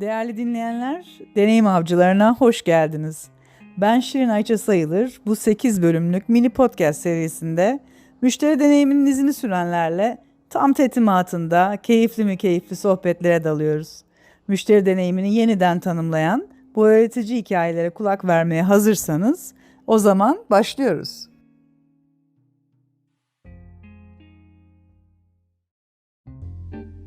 Değerli dinleyenler, Deneyim Avcılarına hoş geldiniz. Ben Şirin Ayça Sayılır. Bu 8 bölümlük mini podcast serisinde müşteri deneyiminin izini sürenlerle tam tetimatında keyifli mi keyifli sohbetlere dalıyoruz. Müşteri deneyimini yeniden tanımlayan bu öğretici hikayelere kulak vermeye hazırsanız o zaman başlıyoruz.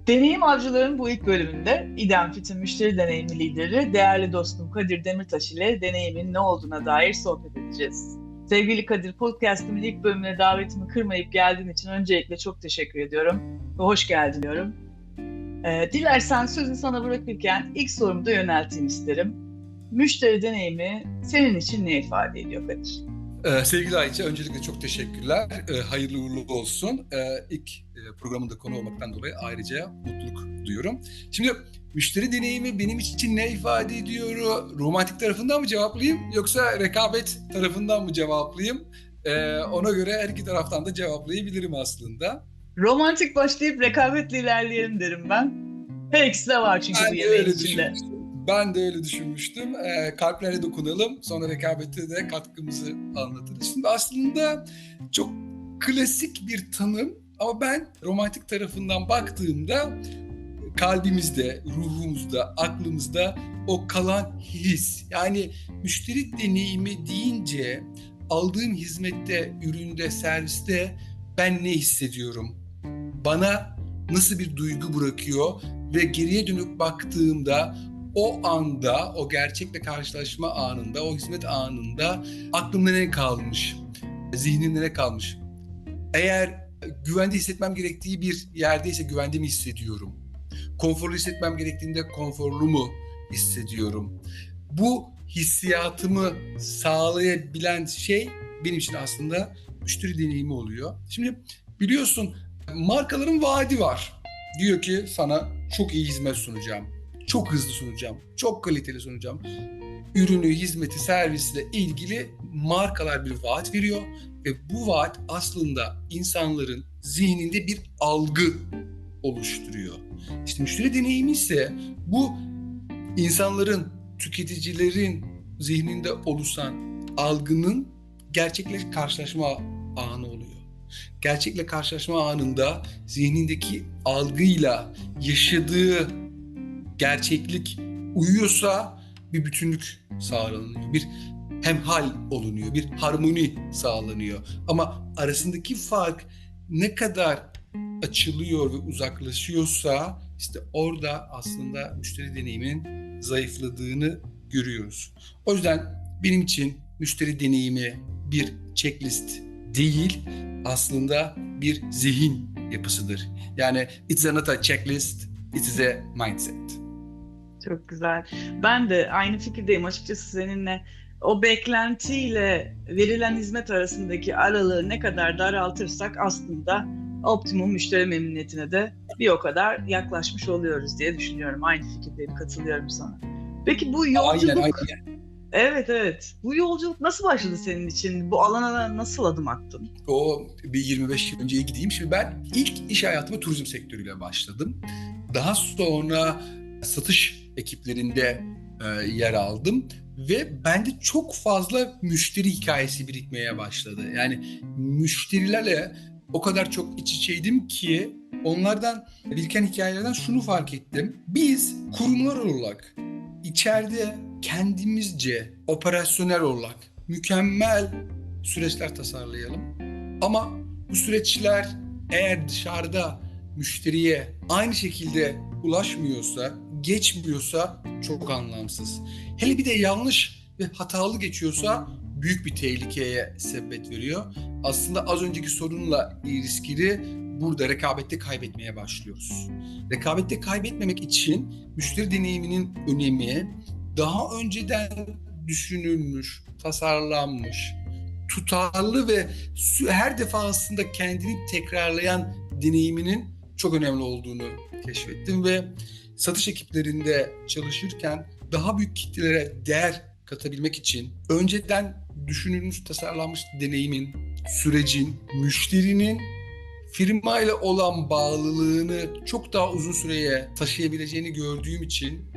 Deneyim Avcıların bu ilk bölümünde İdem Fit'in müşteri deneyimi lideri değerli dostum Kadir Demirtaş ile deneyimin ne olduğuna dair sohbet edeceğiz. Sevgili Kadir, podcast'imin ilk bölümüne davetimi kırmayıp geldiğin için öncelikle çok teşekkür ediyorum ve hoş geldin diyorum. Ee, dilersen sözü sana bırakırken ilk sorumu da yönelteyim isterim. Müşteri deneyimi senin için ne ifade ediyor Kadir? Ee, sevgili Ayça, öncelikle çok teşekkürler. Ee, hayırlı uğurlu olsun. Ee, ilk e, programında konu olmaktan dolayı ayrıca mutluluk duyuyorum. Şimdi müşteri deneyimi benim için ne ifade ediyor? Romantik tarafından mı cevaplayayım yoksa rekabet tarafından mı cevaplayayım? Ee, ona göre her iki taraftan da cevaplayabilirim aslında. Romantik başlayıp rekabetle ilerleyelim derim ben. Her ikisi de var çünkü Ben bu yemeğin içinde. düşünmüştüm. Ben de öyle düşünmüştüm. Ee, kalplere dokunalım. Sonra rekabette de katkımızı anlatırız. Şimdi aslında çok klasik bir tanım ama ben romantik tarafından baktığımda kalbimizde, ruhumuzda, aklımızda o kalan his. Yani müşteri deneyimi deyince aldığım hizmette, üründe, serviste ben ne hissediyorum? Bana nasıl bir duygu bırakıyor ve geriye dönüp baktığımda o anda, o gerçekle karşılaşma anında, o hizmet anında aklımda ne kalmış? Zihnimde ne kalmış? Eğer güvende hissetmem gerektiği bir yerdeyse güvende mi hissediyorum? Konforlu hissetmem gerektiğinde konforlu mu hissediyorum? Bu hissiyatımı sağlayabilen şey benim için aslında müşteri deneyimi oluyor. Şimdi biliyorsun markaların vaadi var. Diyor ki sana çok iyi hizmet sunacağım. Çok hızlı sunacağım. Çok kaliteli sunacağım. Ürünü, hizmeti, servisle ilgili markalar bir vaat veriyor ve bu vaat aslında insanların zihninde bir algı oluşturuyor. İşte müşteri deneyimi ise bu insanların, tüketicilerin zihninde oluşan algının gerçekle karşılaşma anı oluyor. Gerçekle karşılaşma anında zihnindeki algıyla yaşadığı gerçeklik uyuyorsa bir bütünlük sağlanıyor. Bir hemhal olunuyor, bir harmoni sağlanıyor. Ama arasındaki fark ne kadar açılıyor ve uzaklaşıyorsa işte orada aslında müşteri deneyiminin zayıfladığını görüyoruz. O yüzden benim için müşteri deneyimi bir checklist değil, aslında bir zihin yapısıdır. Yani it's not a checklist, it is a mindset. Çok güzel. Ben de aynı fikirdeyim açıkçası seninle. O beklentiyle verilen hizmet arasındaki aralığı ne kadar daraltırsak aslında optimum müşteri memnuniyetine de bir o kadar yaklaşmış oluyoruz diye düşünüyorum. Aynı fikirdeyim, katılıyorum sana. Peki bu yolculuk... Aynen, aynen. Evet evet. Bu yolculuk nasıl başladı senin için? Bu alana nasıl adım attın? O bir 25 yıl önceye gideyim. Şimdi ben ilk iş hayatıma turizm sektörüyle başladım. Daha sonra satış ekiplerinde e, yer aldım ve bende çok fazla müşteri hikayesi birikmeye başladı. Yani müşterilerle o kadar çok iç içeydim ki onlardan biriken hikayelerden şunu fark ettim. Biz kurumlar olarak içeride kendimizce operasyonel olarak mükemmel süreçler tasarlayalım. Ama bu süreçler eğer dışarıda müşteriye aynı şekilde ulaşmıyorsa, geçmiyorsa çok anlamsız. Hele bir de yanlış ve hatalı geçiyorsa büyük bir tehlikeye sebebiyet veriyor. Aslında az önceki sorunla ilişkili burada rekabette kaybetmeye başlıyoruz. Rekabette kaybetmemek için müşteri deneyiminin önemi daha önceden düşünülmüş, tasarlanmış, tutarlı ve her defasında kendini tekrarlayan deneyiminin çok önemli olduğunu keşfettim ve satış ekiplerinde çalışırken daha büyük kitlelere değer katabilmek için önceden düşünülmüş, tasarlanmış deneyimin, sürecin, müşterinin firmayla olan bağlılığını çok daha uzun süreye taşıyabileceğini gördüğüm için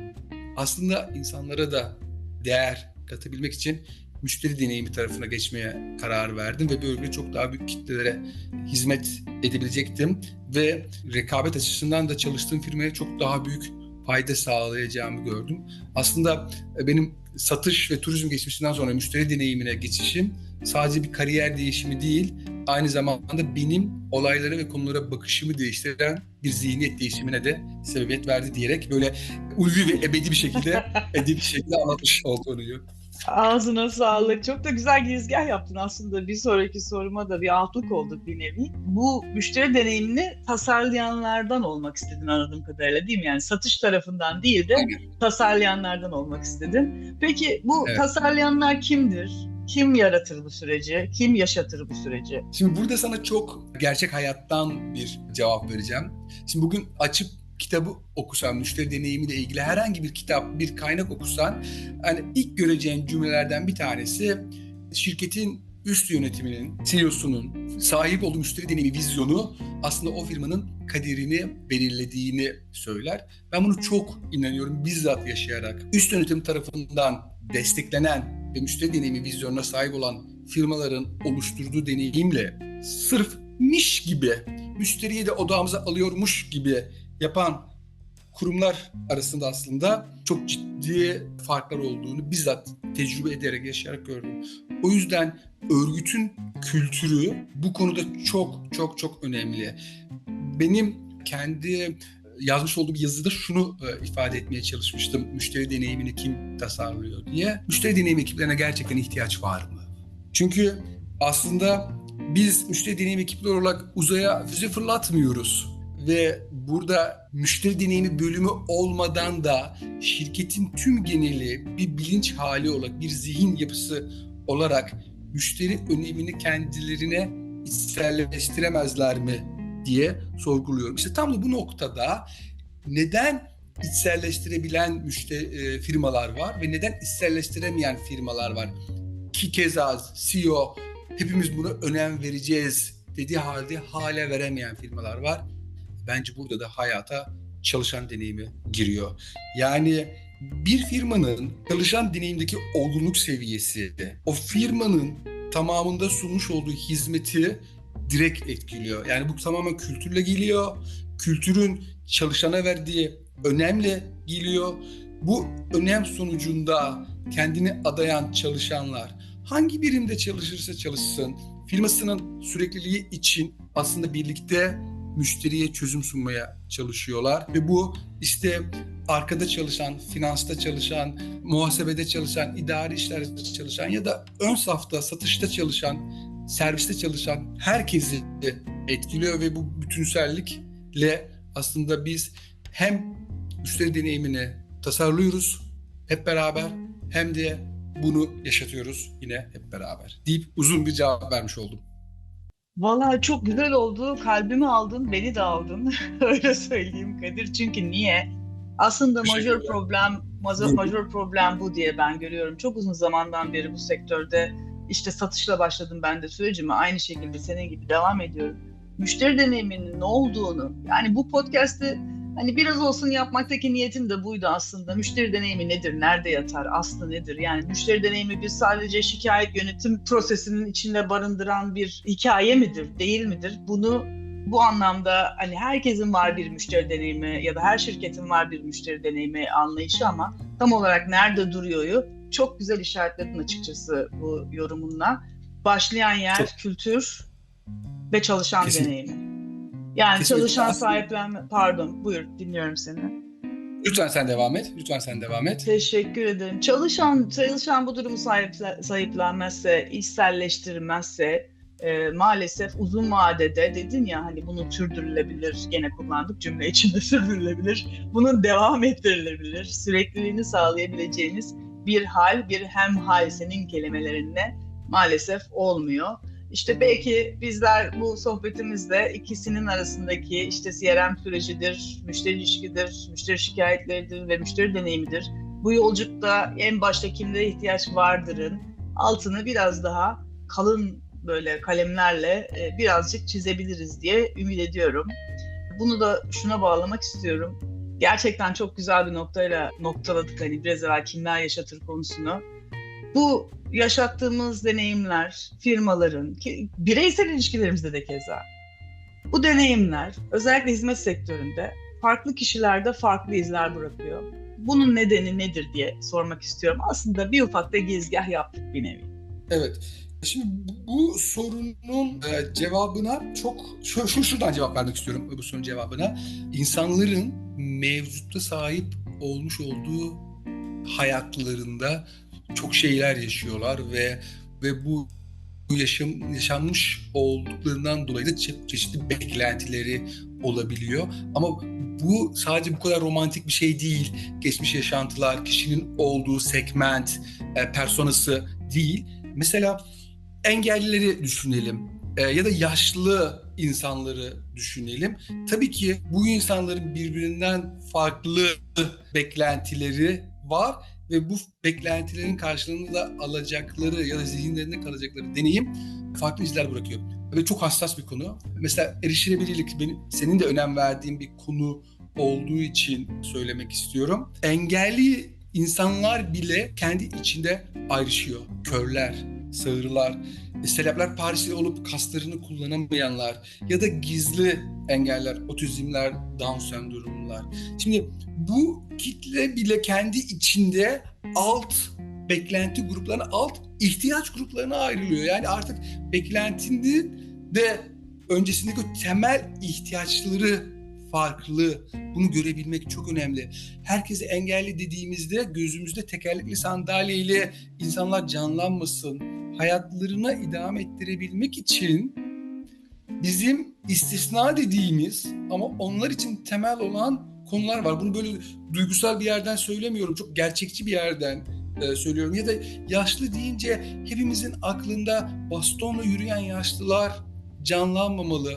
aslında insanlara da değer katabilmek için müşteri deneyimi tarafına geçmeye karar verdim ve böylece çok daha büyük kitlelere hizmet edebilecektim ve rekabet açısından da çalıştığım firmaya çok daha büyük fayda sağlayacağımı gördüm. Aslında benim satış ve turizm geçmişinden sonra müşteri deneyimine geçişim sadece bir kariyer değişimi değil, aynı zamanda benim olaylara ve konulara bakışımı değiştiren bir zihniyet değişimine de sebebiyet verdi diyerek böyle ulvi ve ebedi bir şekilde edebi bir şekilde anlatmış oldum konuyu. Ağzına sağlık. Çok da güzel girizgah yaptın aslında. Bir sonraki soruma da bir altlık olduk bir nevi. Bu müşteri deneyimini tasarlayanlardan olmak istedin anladığım kadarıyla değil mi? Yani satış tarafından değil de tasarlayanlardan olmak istedin. Peki bu evet. tasarlayanlar kimdir? Kim yaratır bu süreci? Kim yaşatır bu süreci? Şimdi burada sana çok gerçek hayattan bir cevap vereceğim. Şimdi bugün açıp kitabı okusan, müşteri deneyimiyle ilgili herhangi bir kitap, bir kaynak okusan, hani ilk göreceğin cümlelerden bir tanesi şirketin üst yönetiminin, CEO'sunun sahip olduğu müşteri deneyimi vizyonu aslında o firmanın kaderini belirlediğini söyler. Ben bunu çok inanıyorum bizzat yaşayarak. Üst yönetim tarafından desteklenen ve müşteri deneyimi vizyonuna sahip olan firmaların oluşturduğu deneyimle sırf miş gibi müşteriyi de odağımıza alıyormuş gibi yapan kurumlar arasında aslında çok ciddi farklar olduğunu bizzat tecrübe ederek, yaşayarak gördüm. O yüzden örgütün kültürü bu konuda çok çok çok önemli. Benim kendi yazmış olduğum yazıda şunu e, ifade etmeye çalışmıştım. Müşteri deneyimini kim tasarlıyor diye. Müşteri deneyim ekiplerine gerçekten ihtiyaç var mı? Çünkü aslında biz müşteri deneyim ekipleri olarak uzaya füze fırlatmıyoruz ve burada müşteri deneyimi bölümü olmadan da şirketin tüm geneli bir bilinç hali olarak, bir zihin yapısı olarak müşteri önemini kendilerine içselleştiremezler mi diye sorguluyorum. İşte tam da bu noktada neden içselleştirebilen müşteri e, firmalar var ve neden içselleştiremeyen firmalar var? Ki keza CEO hepimiz buna önem vereceğiz dediği halde hale veremeyen firmalar var bence burada da hayata çalışan deneyimi giriyor. Yani bir firmanın çalışan deneyimdeki olgunluk seviyesi o firmanın tamamında sunmuş olduğu hizmeti direkt etkiliyor. Yani bu tamamen kültürle geliyor. Kültürün çalışana verdiği önemle geliyor. Bu önem sonucunda kendini adayan çalışanlar hangi birimde çalışırsa çalışsın firmasının sürekliliği için aslında birlikte müşteriye çözüm sunmaya çalışıyorlar ve bu işte arkada çalışan, finansta çalışan, muhasebede çalışan, idari işlerde çalışan ya da ön safta, satışta çalışan, serviste çalışan herkesi etkiliyor ve bu bütünsellikle aslında biz hem müşteri deneyimini tasarlıyoruz hep beraber hem de bunu yaşatıyoruz yine hep beraber deyip uzun bir cevap vermiş oldum. Valla çok güzel oldu. Kalbimi aldın, beni de aldın. Öyle söyleyeyim Kadir. Çünkü niye? Aslında majör problem, majör, majör problem bu diye ben görüyorum. Çok uzun zamandan beri bu sektörde işte satışla başladım ben de sürecimi. Aynı şekilde senin gibi devam ediyorum. Müşteri deneyiminin ne olduğunu, yani bu podcast'i Hani biraz olsun yapmaktaki niyetim de buydu aslında. Müşteri deneyimi nedir? Nerede yatar? Aslı nedir? Yani müşteri deneyimi bir sadece şikayet yönetim prosesinin içinde barındıran bir hikaye midir? Değil midir? Bunu bu anlamda hani herkesin var bir müşteri deneyimi ya da her şirketin var bir müşteri deneyimi anlayışı ama tam olarak nerede duruyoryu çok güzel işaretledin açıkçası bu yorumunla. Başlayan yer çok... kültür ve çalışan Kesinlikle. deneyimi. Yani Kesinlikle. çalışan sahiplenme... Pardon, buyur dinliyorum seni. Lütfen sen devam et. Lütfen sen devam et. Teşekkür ederim. Çalışan çalışan bu durumu sahiple, sahiplenmezse, içselleştirmezse e, maalesef uzun vadede dedin ya hani bunu sürdürülebilir. Gene kullandık cümle içinde sürdürülebilir. Bunun devam ettirilebilir. Sürekliliğini sağlayabileceğiniz bir hal, bir hem hal senin kelimelerinle maalesef olmuyor. İşte belki bizler bu sohbetimizde ikisinin arasındaki işte CRM sürecidir, müşteri ilişkidir, müşteri şikayetleridir ve müşteri deneyimidir. Bu yolculukta en başta kimlere ihtiyaç vardırın altını biraz daha kalın böyle kalemlerle e, birazcık çizebiliriz diye ümit ediyorum. Bunu da şuna bağlamak istiyorum. gerçekten çok güzel bir noktayla noktaladık hani biraz evvel kimler yaşatır konusunu. Bu yaşattığımız deneyimler, firmaların, bireysel ilişkilerimizde de keza. Bu deneyimler özellikle hizmet sektöründe farklı kişilerde farklı izler bırakıyor. Bunun nedeni nedir diye sormak istiyorum. Aslında bir ufak da gizgah yaptık bir nevi. Evet. Şimdi bu sorunun e, cevabına çok şu, şu şuradan cevap vermek istiyorum bu sorunun cevabına. İnsanların mevcutta sahip olmuş olduğu hayatlarında çok şeyler yaşıyorlar ve ve bu yaşam, yaşanmış olduklarından dolayı da çeşitli beklentileri olabiliyor. Ama bu sadece bu kadar romantik bir şey değil. Geçmiş yaşantılar, kişinin olduğu segment, e, personası değil. Mesela engellileri düşünelim e, ya da yaşlı insanları düşünelim. Tabii ki bu insanların birbirinden farklı beklentileri var ve bu beklentilerin karşılığında alacakları ya da zihinlerinde kalacakları deneyim farklı izler bırakıyor. Ve çok hassas bir konu. Mesela erişilebilirlik benim senin de önem verdiğin bir konu olduğu için söylemek istiyorum. Engelli insanlar bile kendi içinde ayrışıyor. Körler, sağırlar, selebler Parisli olup kaslarını kullanamayanlar ya da gizli engeller, otizmler, Down sendromlular. Şimdi bu kitle bile kendi içinde alt beklenti gruplarına, alt ihtiyaç gruplarına ayrılıyor. Yani artık beklentinin de öncesindeki temel ihtiyaçları farklı. Bunu görebilmek çok önemli. Herkese engelli dediğimizde gözümüzde tekerlekli sandalyeyle insanlar canlanmasın. Hayatlarına idame ettirebilmek için bizim istisna dediğimiz ama onlar için temel olan konular var. Bunu böyle duygusal bir yerden söylemiyorum. Çok gerçekçi bir yerden e, söylüyorum. Ya da yaşlı deyince hepimizin aklında bastonla yürüyen yaşlılar canlanmamalı.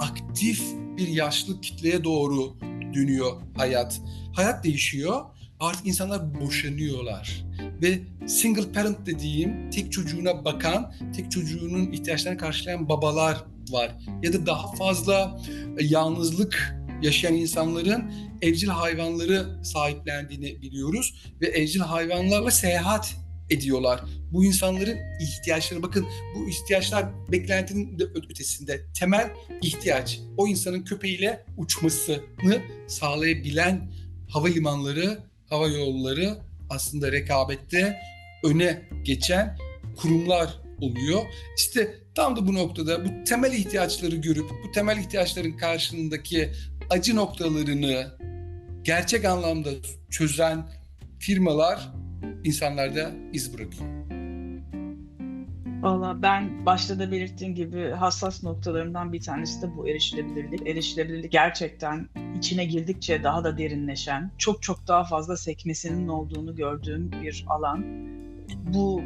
Aktif bir yaşlı kitleye doğru dönüyor hayat. Hayat değişiyor. Artık insanlar boşanıyorlar. Ve single parent dediğim tek çocuğuna bakan, tek çocuğunun ihtiyaçlarını karşılayan babalar var. Ya da daha fazla e, yalnızlık yaşayan insanların evcil hayvanları sahiplendiğini biliyoruz ve evcil hayvanlarla seyahat ediyorlar. Bu insanların ihtiyaçları bakın bu ihtiyaçlar beklentinin de ötesinde temel ihtiyaç. O insanın köpeğiyle uçmasını sağlayabilen havalimanları, hava yolları aslında rekabette öne geçen kurumlar oluyor. İşte tam da bu noktada bu temel ihtiyaçları görüp bu temel ihtiyaçların karşılığındaki acı noktalarını gerçek anlamda çözen firmalar insanlarda iz bırakıyor. Valla ben başta da belirttiğim gibi hassas noktalarından bir tanesi de bu erişilebilirlik. Erişilebilirlik gerçekten içine girdikçe daha da derinleşen, çok çok daha fazla sekmesinin olduğunu gördüğüm bir alan. Bu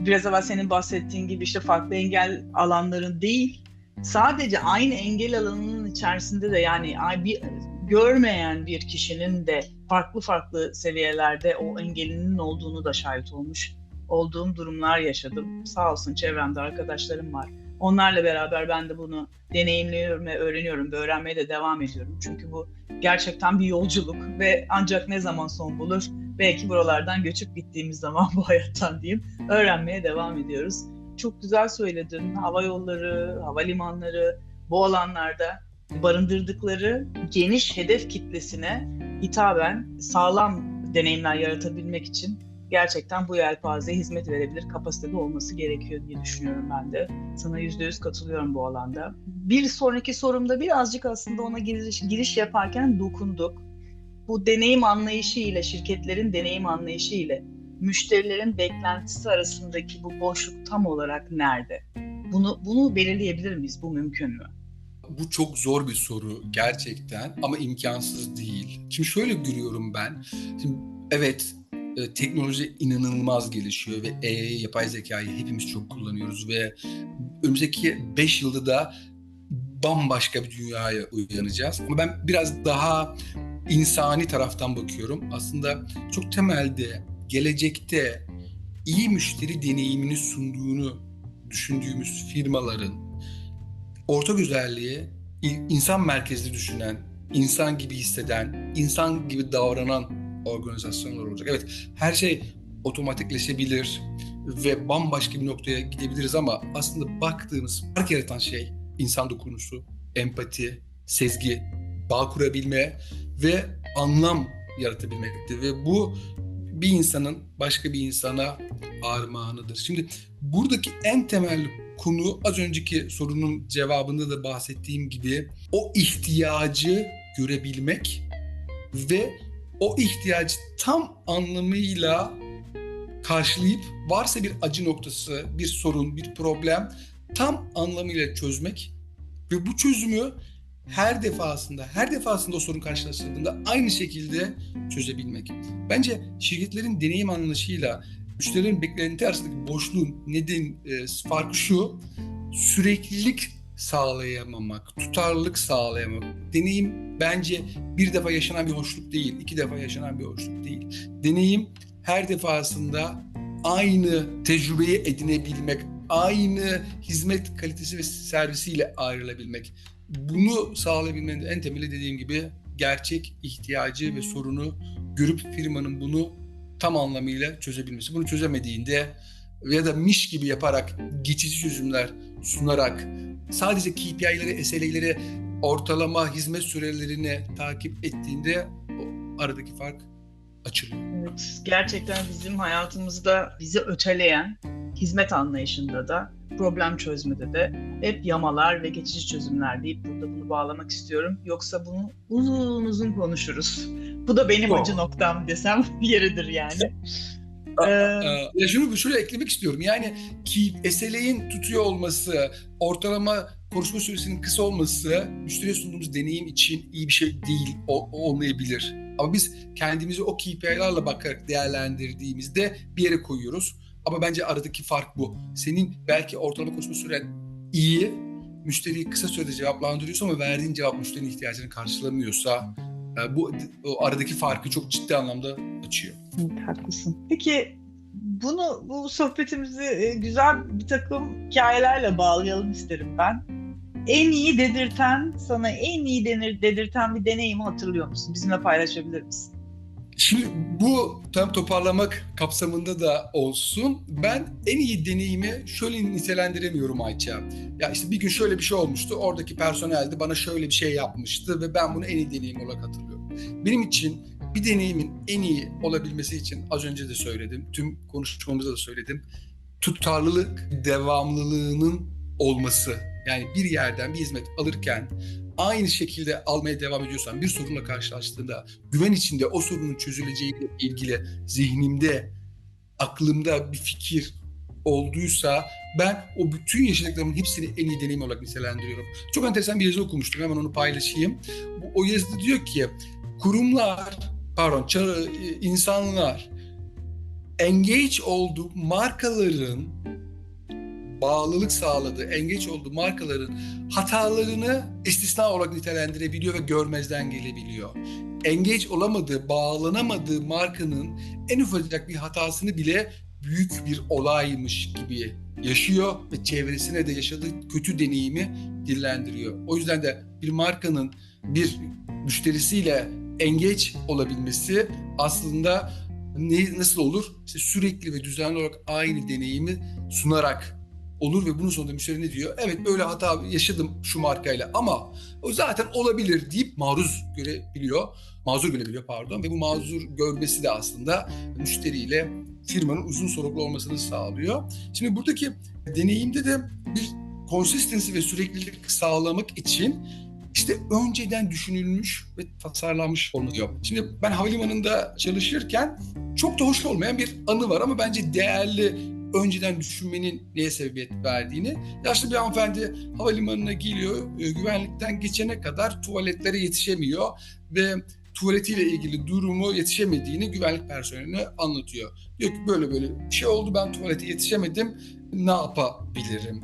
biraz evvel senin bahsettiğin gibi işte farklı engel alanların değil, sadece aynı engel alanının içerisinde de yani bir görmeyen bir kişinin de farklı farklı seviyelerde o engelinin olduğunu da şahit olmuş olduğum durumlar yaşadım. Sağ olsun çevremde arkadaşlarım var. Onlarla beraber ben de bunu deneyimliyorum ve öğreniyorum ve öğrenmeye de devam ediyorum. Çünkü bu gerçekten bir yolculuk ve ancak ne zaman son bulur? Belki buralardan göçüp gittiğimiz zaman bu hayattan diyeyim. Öğrenmeye devam ediyoruz. Çok güzel söyledin. Hava yolları, havalimanları bu alanlarda barındırdıkları geniş hedef kitlesine hitaben sağlam deneyimler yaratabilmek için gerçekten bu yelpazeye hizmet verebilir kapasitede olması gerekiyor diye düşünüyorum ben de. Sana yüzde yüz katılıyorum bu alanda. Bir sonraki sorumda birazcık aslında ona giriş, giriş yaparken dokunduk. Bu deneyim anlayışı ile, şirketlerin deneyim anlayışı ile müşterilerin beklentisi arasındaki bu boşluk tam olarak nerede? Bunu, bunu belirleyebilir miyiz? Bu mümkün mü? bu çok zor bir soru gerçekten ama imkansız değil. Şimdi şöyle görüyorum ben. Şimdi evet e, teknoloji inanılmaz gelişiyor ve e, yapay zekayı hepimiz çok kullanıyoruz ve önümüzdeki 5 yılda da bambaşka bir dünyaya uyanacağız. Ama ben biraz daha insani taraftan bakıyorum. Aslında çok temelde gelecekte iyi müşteri deneyimini sunduğunu düşündüğümüz firmaların orta güzelliği, insan merkezli düşünen insan gibi hisseden, insan gibi davranan organizasyonlar olacak. Evet, her şey otomatikleşebilir ve bambaşka bir noktaya gidebiliriz ama aslında baktığımız fark yaratan şey insan dokunuşu, empati, sezgi, bağ kurabilme ve anlam yaratabilmektir. Ve bu bir insanın başka bir insana armağanıdır. Şimdi buradaki en temel konu az önceki sorunun cevabında da bahsettiğim gibi o ihtiyacı görebilmek ve o ihtiyacı tam anlamıyla karşılayıp varsa bir acı noktası, bir sorun, bir problem tam anlamıyla çözmek ve bu çözümü her defasında, her defasında o sorun karşılaştığında aynı şekilde çözebilmek. Bence şirketlerin deneyim anlayışıyla müşterilerin beklenti arasındaki boşluğun neden e, farkı şu, süreklilik sağlayamamak, tutarlılık sağlayamamak. Deneyim bence bir defa yaşanan bir hoşluk değil, iki defa yaşanan bir hoşluk değil. Deneyim her defasında aynı tecrübeyi edinebilmek, aynı hizmet kalitesi ve servisiyle ayrılabilmek. Bunu sağlayabilmenin en temeli dediğim gibi gerçek ihtiyacı ve sorunu görüp firmanın bunu tam anlamıyla çözebilmesi. Bunu çözemediğinde ya da miş gibi yaparak geçici çözümler sunarak sadece KPI'leri, SLA'leri ortalama hizmet sürelerini takip ettiğinde o aradaki fark açılıyor. Evet, gerçekten bizim hayatımızda bizi öteleyen hizmet anlayışında da problem çözmede de hep yamalar ve geçici çözümler deyip burada bunu bağlamak istiyorum. Yoksa bunu uzun uzun konuşuruz. Bu da benim acı noktam desem yeridir yani. Ee, şunu şöyle eklemek istiyorum. Yani ki SLA'in tutuyor olması, ortalama konuşma süresinin kısa olması müşteriye sunduğumuz deneyim için iyi bir şey değil, olmayabilir. Ama biz kendimizi o KPI'larla bakarak değerlendirdiğimizde bir yere koyuyoruz. Ama bence aradaki fark bu. Senin belki ortalama konuşma süren iyi, müşteriyi kısa sürede cevaplandırıyorsa ama verdiğin cevap müşterinin ihtiyacını karşılamıyorsa bu o aradaki farkı çok ciddi anlamda açıyor. Haklısın. Peki bunu bu sohbetimizi e, güzel bir takım hikayelerle bağlayalım isterim ben. En iyi dedirten, sana en iyi denir, dedirten bir deneyimi hatırlıyor musun? Bizimle paylaşabilir misin? Şimdi bu tam toparlamak kapsamında da olsun. Ben en iyi deneyimi şöyle nitelendiremiyorum Ayça. Ya işte bir gün şöyle bir şey olmuştu. Oradaki personel de bana şöyle bir şey yapmıştı ve ben bunu en iyi deneyim olarak hatırlıyorum. Benim için bir deneyimin en iyi olabilmesi için az önce de söyledim. Tüm konuşmamızda da söyledim. Tutarlılık, devamlılığının olması. Yani bir yerden bir hizmet alırken aynı şekilde almaya devam ediyorsan bir sorunla karşılaştığında güven içinde o sorunun çözüleceğiyle ilgili zihnimde, aklımda bir fikir olduysa ben o bütün yaşadıklarımın hepsini en iyi deneyim olarak nitelendiriyorum. Çok enteresan bir yazı okumuştum. Hemen onu paylaşayım. O yazıda diyor ki kurumlar, pardon, insanlar engage olduğu markaların bağlılık sağladığı, engage olduğu markaların hatalarını istisna olarak nitelendirebiliyor ve görmezden gelebiliyor. Engage olamadığı, bağlanamadığı markanın en ufacık bir hatasını bile büyük bir olaymış gibi yaşıyor ve çevresine de yaşadığı kötü deneyimi dillendiriyor. O yüzden de bir markanın bir müşterisiyle engage olabilmesi aslında ne, nasıl olur? İşte sürekli ve düzenli olarak aynı deneyimi sunarak olur ve bunun sonunda müşteri ne diyor? Evet böyle hata yaşadım şu markayla ama o zaten olabilir deyip maruz görebiliyor. Mazur görebiliyor pardon ve bu mazur görmesi de aslında müşteriyle firmanın uzun soluklu olmasını sağlıyor. Şimdi buradaki deneyimde de bir consistency ve süreklilik sağlamak için işte önceden düşünülmüş ve tasarlanmış oluyor. Şimdi ben havalimanında çalışırken çok da hoş olmayan bir anı var ama bence değerli önceden düşünmenin neye sebebiyet verdiğini. Yaşlı bir hanımefendi havalimanına geliyor, e, güvenlikten geçene kadar tuvaletlere yetişemiyor ve tuvaletiyle ilgili durumu yetişemediğini güvenlik personeline anlatıyor. Diyor ki böyle böyle bir şey oldu ben tuvalete yetişemedim ne yapabilirim?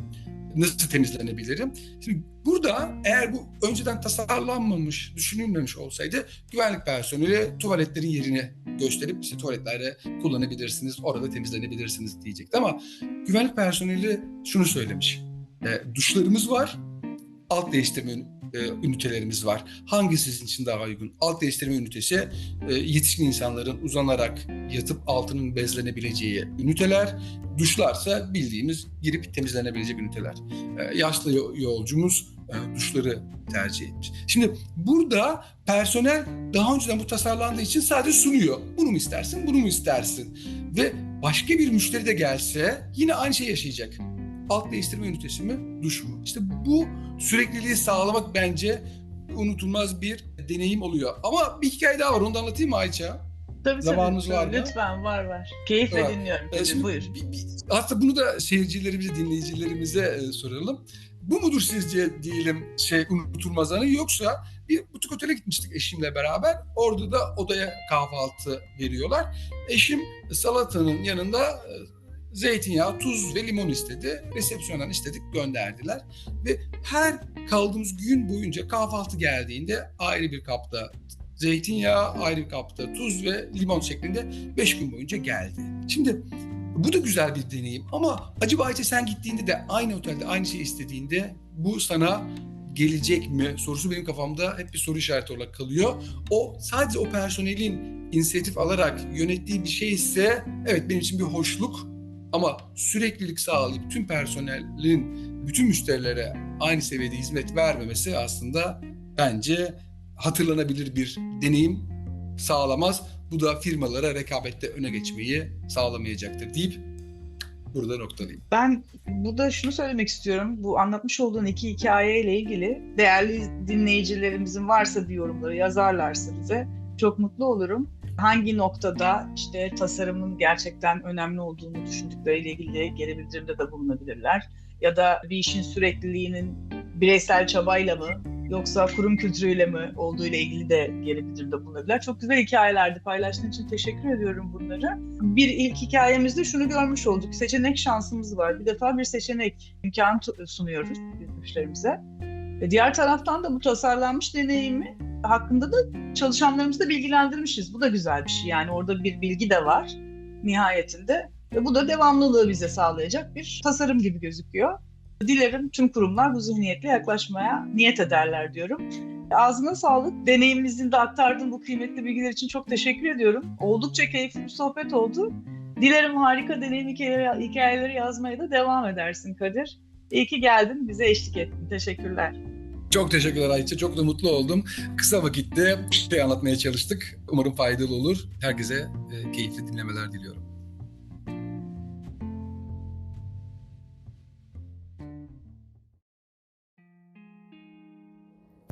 Nasıl temizlenebilirim? Şimdi burada eğer bu önceden tasarlanmamış, düşünülmemiş olsaydı güvenlik personeli tuvaletlerin yerini gösterip işte tuvaletlerde kullanabilirsiniz, orada temizlenebilirsiniz diyecekti ama güvenlik personeli şunu söylemiş. E, duşlarımız var, alt değiştirme e, ünitelerimiz var. Hangisi sizin için daha uygun? Alt değiştirme ünitesi e, yetişkin insanların uzanarak yatıp altının bezlenebileceği üniteler. Duşlarsa bildiğimiz girip temizlenebilecek üniteler. E, yaşlı yo- yolcumuz e, duşları tercih etmiş. Şimdi burada personel daha önceden bu tasarlandığı için sadece sunuyor. Bunu mu istersin, bunu mu istersin? Ve başka bir müşteri de gelse yine aynı şey yaşayacak. Alt değiştirme ünitesi mi, duş mu? İşte bu sürekliliği sağlamak bence unutulmaz bir deneyim oluyor. Ama bir hikaye daha var, onu da anlatayım mı Ayça? Tabii Zamanımız tabii. var mı? Lütfen var var. Keyifle Var. dinliyorum. E, Kadir, şimdi buyur. bir- bir- aslında bunu da seyircilerimize, dinleyicilerimize e, soralım. Bu mudur sizce diyelim şey unutulmaz anı yoksa bir butik otele gitmiştik eşimle beraber. Orada da odaya kahvaltı veriyorlar. Eşim salatanın yanında e, zeytinyağı, tuz ve limon istedi. Resepsiyondan istedik gönderdiler. Ve her kaldığımız gün boyunca kahvaltı geldiğinde ayrı bir kapta zeytinyağı, ayrı bir kapta tuz ve limon şeklinde 5 gün boyunca geldi. Şimdi bu da güzel bir deneyim ama acaba Ayça sen gittiğinde de aynı otelde aynı şeyi istediğinde bu sana gelecek mi sorusu benim kafamda hep bir soru işareti olarak kalıyor. O sadece o personelin inisiyatif alarak yönettiği bir şey ise evet benim için bir hoşluk ama süreklilik sağlayıp tüm personelin bütün müşterilere aynı seviyede hizmet vermemesi aslında bence hatırlanabilir bir deneyim sağlamaz. Bu da firmalara rekabette öne geçmeyi sağlamayacaktır deyip burada noktalayayım. Ben burada şunu söylemek istiyorum. Bu anlatmış olduğun iki hikayeyle ilgili değerli dinleyicilerimizin varsa bir yorumları yazarlarsa bize çok mutlu olurum. Hangi noktada işte tasarımın gerçekten önemli olduğunu düşündükleriyle ilgili geri bildirimde de bulunabilirler. Ya da bir işin sürekliliğinin bireysel çabayla mı yoksa kurum kültürüyle mi olduğu ile ilgili de geri bildirimde bulunabilirler. Çok güzel hikayelerdi. Paylaştığın için teşekkür ediyorum bunları. Bir ilk hikayemizde şunu görmüş olduk. Seçenek şansımız var. Bir defa bir seçenek imkanı sunuyoruz müşterimize. Ve diğer taraftan da bu tasarlanmış deneyimi hakkında da çalışanlarımızı da bilgilendirmişiz. Bu da güzel bir şey. Yani orada bir bilgi de var nihayetinde. Ve bu da devamlılığı bize sağlayacak bir tasarım gibi gözüküyor. Dilerim tüm kurumlar bu zihniyetle yaklaşmaya niyet ederler diyorum. Ağzına sağlık. Deneyimimizin de aktardığın bu kıymetli bilgiler için çok teşekkür ediyorum. Oldukça keyifli bir sohbet oldu. Dilerim harika deneyim hikayeleri, hikayeleri yazmaya da devam edersin Kadir. İyi ki geldin, bize eşlik ettin. Teşekkürler. Çok teşekkürler Ayça. Çok da mutlu oldum. Kısa vakitte şey anlatmaya çalıştık. Umarım faydalı olur. Herkese e, keyifli dinlemeler diliyorum.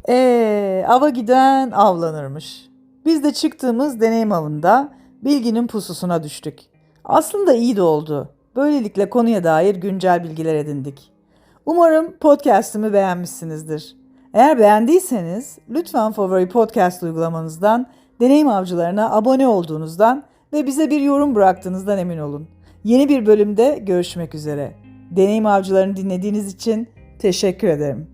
Ee, ava giden avlanırmış. Biz de çıktığımız deneyim avında bilginin pususuna düştük. Aslında iyi de oldu. Böylelikle konuya dair güncel bilgiler edindik. Umarım podcast'imi beğenmişsinizdir. Eğer beğendiyseniz lütfen favori podcast uygulamanızdan deneyim avcılarına abone olduğunuzdan ve bize bir yorum bıraktığınızdan emin olun. Yeni bir bölümde görüşmek üzere. Deneyim avcılarını dinlediğiniz için teşekkür ederim.